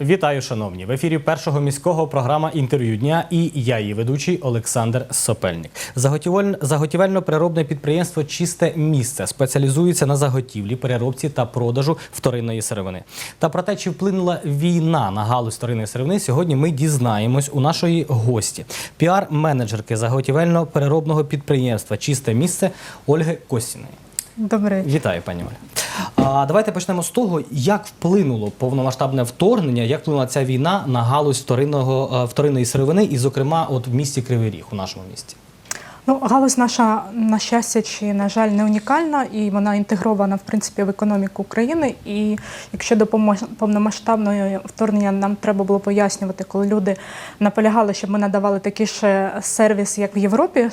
Вітаю, шановні! В ефірі першого міського програма інтерв'ю дня і я, її ведучий Олександр Сопельник. Заготівель... Заготівельно-переробне підприємство Чисте місце спеціалізується на заготівлі, переробці та продажу вторинної сировини. Та про те, чи вплинула війна на галузь вторинної сировини, сьогодні ми дізнаємось у нашої гості, піар-менеджерки заготівельно-переробного підприємства Чисте місце Ольги Костіної. Добре. Вітаю, пані Оля. А давайте почнемо з того, як вплинуло повномасштабне вторгнення, як вплинула ця війна на галузь вторинного е, вторинної сировини, і, зокрема, от в місті Кривий Ріг, у нашому місті. Ну, галузь наша, на щастя, чи на жаль, не унікальна, і вона інтегрована в принципі в економіку України. І якщо до повномасштабного вторгнення нам треба було пояснювати, коли люди наполягали, щоб ми надавали такий ж сервіс, як в Європі.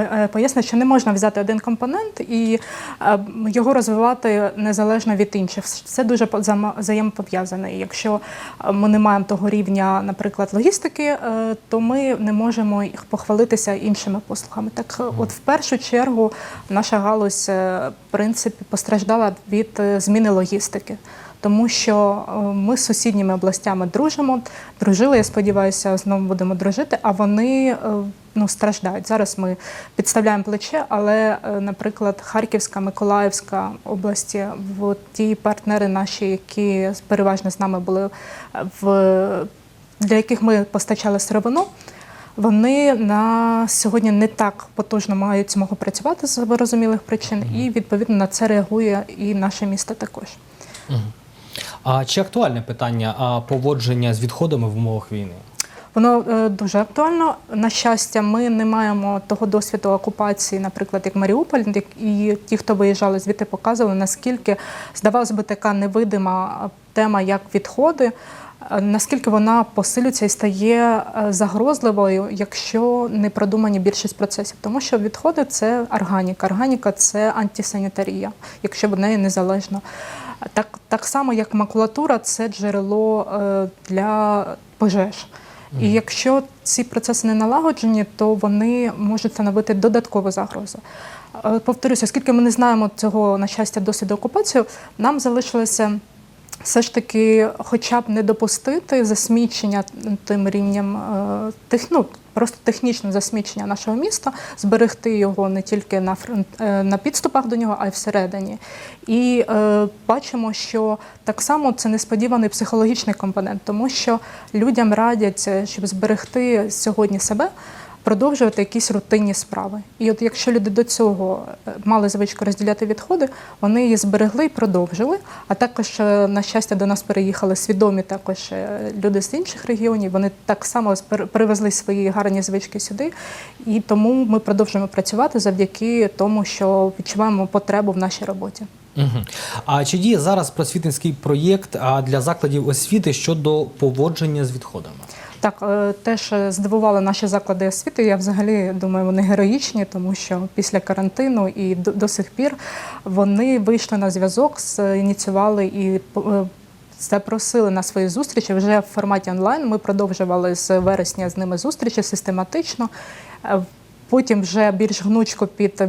Е, Пояснюють, що не можна взяти один компонент і е, його розвивати незалежно від інших. Все дуже взаємопов'язане. І якщо е, ми не маємо того рівня, наприклад, логістики, то ми не можемо похвалитися іншими послугами. Так, от в першу чергу наша галузь в принципі постраждала від зміни логістики. Тому що е, ми з сусідніми областями дружимо, дружили, я сподіваюся, знову будемо дружити, а вони е, ну, страждають. Зараз ми підставляємо плече, але, е, наприклад, Харківська, Миколаївська області, в ті партнери наші, які переважно з нами були в для яких ми постачали сировину. Вони на сьогодні не так потужно мають змогу працювати з вирозумілих причин, і відповідно на це реагує і наше місто також. А чи актуальне питання поводження з відходами в умовах війни? Воно е, дуже актуально. На щастя, ми не маємо того досвіду окупації, наприклад, як Маріуполь, і ті, хто виїжджали звідти, показували, наскільки здавалось би така невидима тема, як відходи. е, Наскільки вона посилюється і стає е, загрозливою, якщо не продумані більшість процесів, тому що відходи це органіка. Органіка це антисанітарія, якщо від неї незалежно. Так, так само, як макулатура, це джерело е, для пожеж. І якщо ці процеси не налагоджені, то вони можуть становити додаткову загрозу. Е, Повторюся, оскільки ми не знаємо цього на щастя досвіду окупації, нам залишилося все ж таки, хоча б не допустити засмічення тим рівнем е, ну, просто технічне засмічення нашого міста, зберегти його не тільки на фронт е, на підступах до нього, а й всередині. І е, бачимо, що так само це несподіваний психологічний компонент, тому що людям радять, е, щоб зберегти сьогодні себе. Продовжувати якісь рутинні справи. І от якщо люди до цього е, мали звичку розділяти відходи, вони її зберегли і продовжили. А також, е, на щастя, до нас переїхали свідомі також е, люди з інших регіонів. Вони так само перевезли свої гарні звички сюди. І тому ми продовжуємо працювати завдяки тому, що відчуваємо потребу в нашій роботі. Угу. А чи діє зараз просвітницький проєкт для закладів освіти щодо поводження з відходами? Так, е, теж здивували наші заклади освіти. Я взагалі думаю, вони героїчні, тому що після карантину і до, до сих пір вони вийшли на зв'язок, ініціювали і е, запросили на свої зустрічі вже в форматі онлайн. Ми продовжували з вересня з ними зустрічі систематично. Е, Потім вже більш гнучко під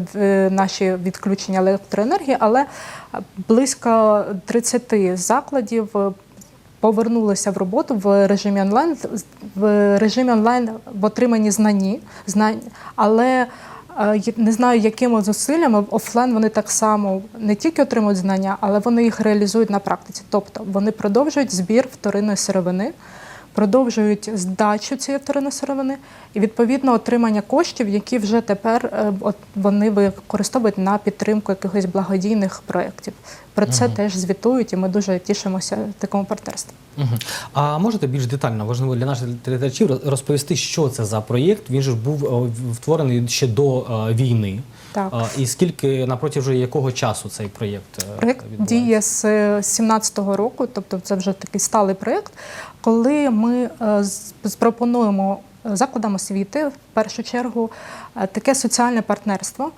наші відключення електроенергії, але близько 30 закладів повернулися в роботу в режимі онлайн, в режимі онлайн в отриманні знані, знань, але е, не знаю, якими зусиллями офлайн вони так само не тільки отримують знання, але вони їх реалізують на практиці. Тобто вони продовжують збір вторинної сировини, продовжують здачу цієї вторинної сировини і відповідно отримання коштів, які вже тепер е, от вони використовують на підтримку якихось благодійних проєктів. Про це теж звітують, і ми дуже тішимося такому партнерству. Угу. А можете більш детально, важливо для наших телеглядачів розповісти, що це за проєкт? Він же ж був втворений ще до е, війни. Так. І скільки напроти вже якого часу цей проєкт? е, Проєкт діє з 17-го року, тобто це вже такий сталий проєкт. Коли ми е, запропонуємо закладам освіти, в першу чергу, е, таке соціальне партнерство.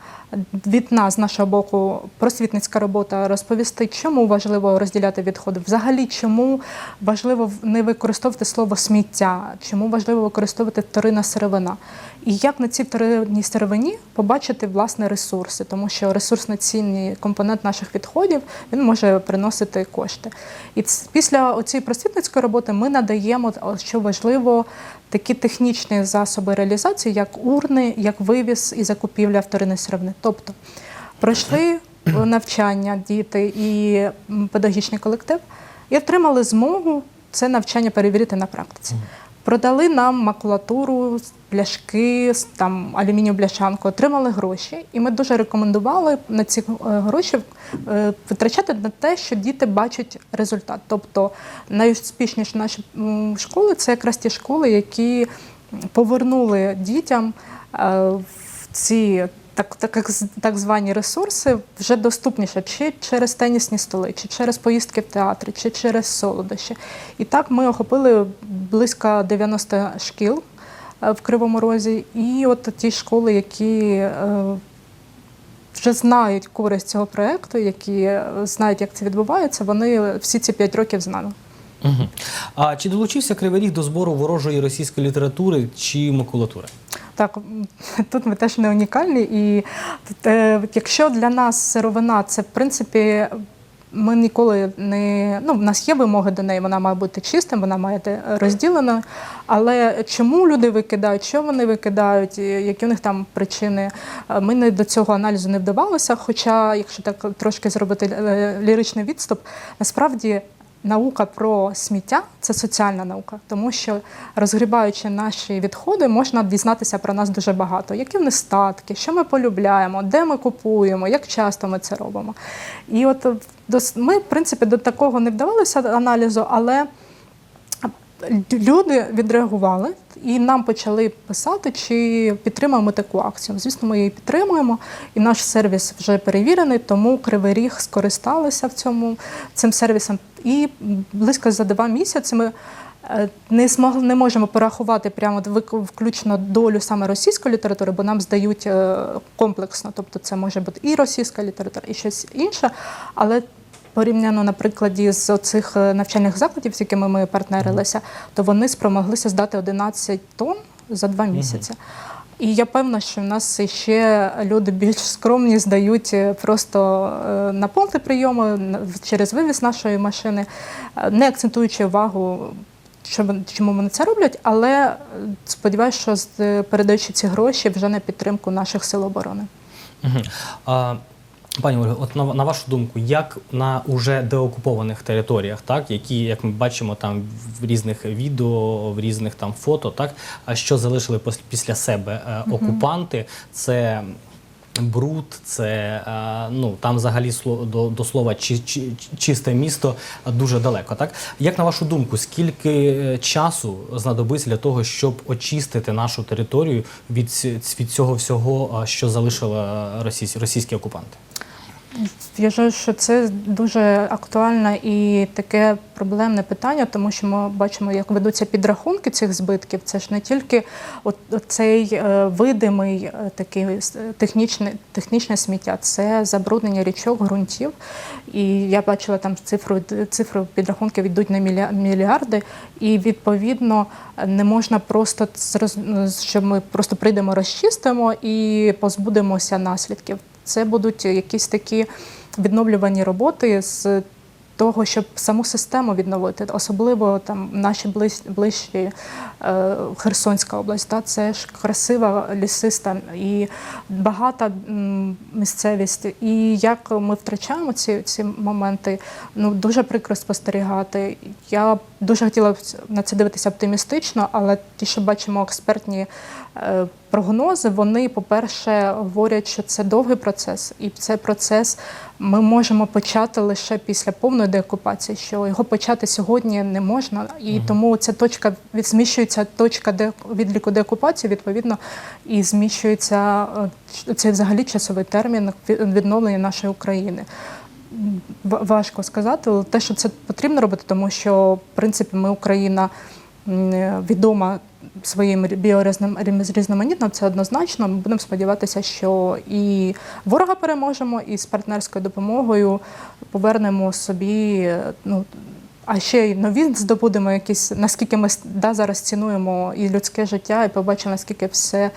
Від нас, з нашого боку, просвітницька робота розповісти, чому важливо розділяти відходи, взагалі, чому важливо не використовувати слово сміття, чому важливо використовувати вторинна сировина. І як на цій вторинній сировині побачити власне ресурси, тому що ресурсно цінний компонент наших відходів він може приносити кошти. І після цієї просвітницької роботи ми надаємо, що важливо, такі технічні засоби реалізації, як урни, як вивіз і закупівля вторинної сировини. Тобто пройшли навчання діти і педагогічний колектив і отримали змогу це навчання перевірити на практиці. Продали нам макулатуру, пляшки, там алюмінію бляшанку, отримали гроші, і ми дуже рекомендували на ці е, гроші е, витрачати на те, що діти бачать результат. Тобто найуспішніші наші школи це якраз ті школи, які повернули дітям е, ці так, так, так звані ресурси вже доступніше чи через тенісні столи, чи через поїздки в театри, чи через солодощі. І так ми охопили близько 90 шкіл е, в Кривому Розі. І от ті школи, які е, вже знають користь цього проєкту, які е, знають, як це відбувається, вони всі ці 5 років з нами. Угу. А чи долучився Кривий Ріг до збору ворожої російської літератури чи макулатури? Так, тут ми теж не унікальні. І е, якщо для нас сировина це в принципі. Ми ніколи не ну, в нас є вимоги до неї, вона має бути чистим, вона має бути розділеною. Але чому люди викидають, що вони викидають, які у них там причини? е, Ми не до цього аналізу не вдавалися. Хоча, якщо так трошки зробити е, ліричний відступ, насправді Наука про сміття це соціальна наука, тому що розгрібаючи наші відходи, можна дізнатися про нас дуже багато, які в статки, що ми полюбляємо, де ми купуємо, як часто ми це робимо. І от е, ми, в принципі, до такого не вдавалися аналізу, але люди відреагували і нам почали писати, чи підтримуємо таку акцію. Звісно, ми її підтримуємо, і наш сервіс вже перевірений, тому Кривий Ріг скористалися в цьому цим сервісом. І близько за два місяці ми. е, Не змогли, не можемо порахувати прямо включно долю саме російської літератури, бо нам здають е, комплексно, тобто це може бути і російська література, і щось інше. Але порівняно на прикладі з цих навчальних закладів, з якими ми партнерилися, то вони спромоглися здати 11 тонн за два місяці. І я певна, що в нас ще люди більш скромні здають е, просто е, на пункти прийому через вивіз нашої машини, е, не акцентуючи увагу, чому вони це роблять, але е, сподіваюся, що е, передаючи ці гроші вже на підтримку наших сил оборони. Угу. А, пані Ольго, от на, на вашу думку, як на уже деокупованих територіях, так, які, як ми бачимо там в різних відео, в різних там фото, так, а що залишили після себе е, окупанти, це бруд, це е, ну там взагалі сло- до, до слова чи, чи, чисте місто дуже далеко. Так як на вашу думку, скільки часу знадобиться для того, щоб очистити нашу територію від, від цього всього, е, що залишили російські, російські окупанти? Я вважаю, що це дуже актуальне і таке проблемне питання, тому що ми бачимо, як ведуться підрахунки цих збитків. Це ж не тільки цей е, видимий е, такий с- технічний, технічне сміття, це забруднення річок, ґрунтів. І я бачила там цифру, цифру підрахунків йдуть на мільярди, і відповідно не можна просто що ми просто прийдемо, розчистимо і позбудемося наслідків. Це будуть якісь такі відновлювані роботи з того, щоб саму систему відновити, особливо там наші ближ, ближчі е, Херсонська область. Та, це ж красива лісиста і багата місцевість. І як ми втрачаємо ці, ці моменти, ну дуже прикро спостерігати. Я дуже хотіла на це дивитися оптимістично, але ті, що бачимо експертні е, прогнози, вони, по-перше, говорять, що це довгий процес, і цей процес ми можемо почати лише після повної деокупації, що його почати сьогодні не можна. І тому ця точка зміщується точка де, відліку деокупації, відповідно, і зміщується е, цей взагалі часовий термін відновлення нашої України. Важко сказати, але те, що це потрібно робити, тому що в принципі ми Україна відома своїм біорізноманітним, це однозначно. Ми будемо сподіватися, що і ворога переможемо, і з партнерською допомогою повернемо собі. Ну, а ще й нові здобудемо якісь, наскільки ми да, зараз цінуємо і людське життя, і побачимо, наскільки все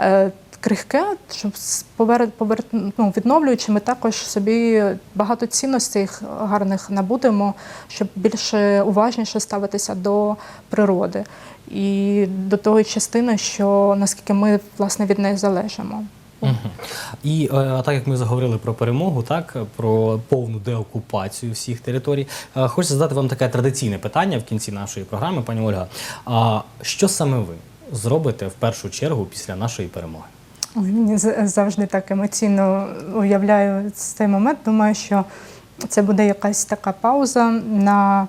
е, крихке, щоб повер, повер, ну, відновлюючи, ми також собі багато цінностей гарних набудемо, щоб більше уважніше ставитися до природи і до тої частини, що наскільки ми власне від неї залежимо. І е, так як ми заговорили про перемогу, так про повну деокупацію всіх територій, е, хочу задати вам таке традиційне питання в кінці нашої програми, пані Ольга. А що саме ви зробите в першу чергу після нашої перемоги? Мені завжди так емоційно уявляю цей момент. Думаю, що це буде якась така пауза на,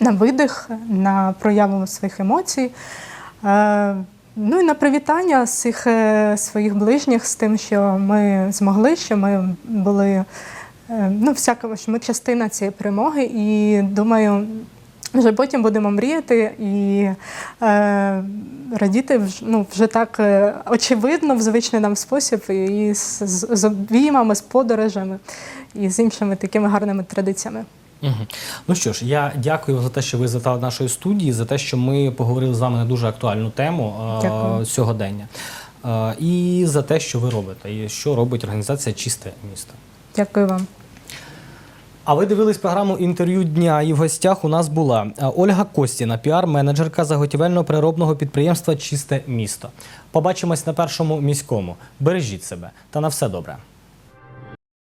на видих, на прояву своїх емоцій. Е, ну і на привітання всіх е, своїх ближніх з тим, що ми змогли, що ми були е, ну, всякого, що ми частина цієї перемоги, і думаю. Вже потім будемо мріяти і е, радіти ну, вже так е, очевидно, в звичний нам спосіб, і з, з, з обіймами, з подорожами і з іншими такими гарними традиціями. Мгм. Ну що ж, я дякую за те, що ви завітали до нашої студії, за те, що ми поговорили з вами на дуже актуальну тему е, сьогодення. Е, і за те, що ви робите, і що робить організація Чисте місто. Дякую вам. А ви дивились програму інтерв'ю дня, і в гостях у нас була е, Ольга Костіна, піар-менеджерка заготівельно-переробного підприємства Чисте місто. Побачимось на першому міському. Бережіть себе та на все добре.